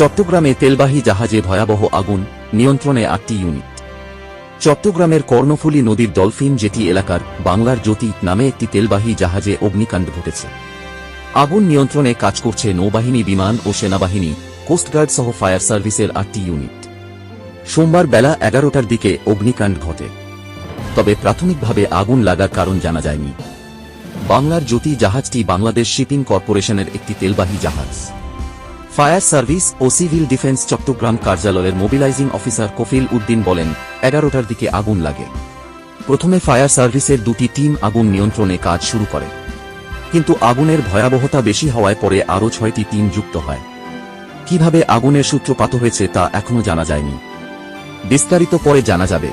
চট্টগ্রামে তেলবাহী জাহাজে ভয়াবহ আগুন, নিয়ন্ত্রণে আটটি ইউনিট। চট্টগ্রামের কর্ণফুলী নদীর ডলফিন জেটি এলাকার বাংলার জ্যোতি নামে একটি তেলবাহী জাহাজে অগ্নিকাণ্ড ঘটেছে। আগুন নিয়ন্ত্রণে কাজ করছে নৌবাহিনী, বিমান ও সেনাবাহিনী কোস্টগার্ড সহ ফায়ার সার্ভিসের আটটি ইউনিট। সোমবার বেলা এগারোটার দিকে অগ্নিকাণ্ড ঘটে। তবে প্রাথমিকভাবে আগুন লাগার কারণ জানা যায়নি। বাংলার জ্যোতি জাহাজটি বাংলাদেশ শিপিং কর্পোরেশনের একটি তেলবাহী জাহাজ। ফায়ার সার্ভিস ও সিভিল ডিফেন্স চট্টগ্রাম কার্যালয়ের মোবিলাইজিং অফিসার কফিল উদ্দিন বলেন, এগারোটার দিকে আগুন লাগে। প্রথমে ফায়ার সার্ভিসের দুটি টিম আগুন নিয়ন্ত্রণে কাজ শুরু করে। কিন্তু আগুনের ভয়াবহতা বেশি হওয়ায় পরে আরও ছয়টি টিম যুক্ত হয়। কীভাবে আগুনের সূত্রপাত হয়েছে তা এখনও জানা যায়নি। বিস্তারিত পরে জানা যাবে।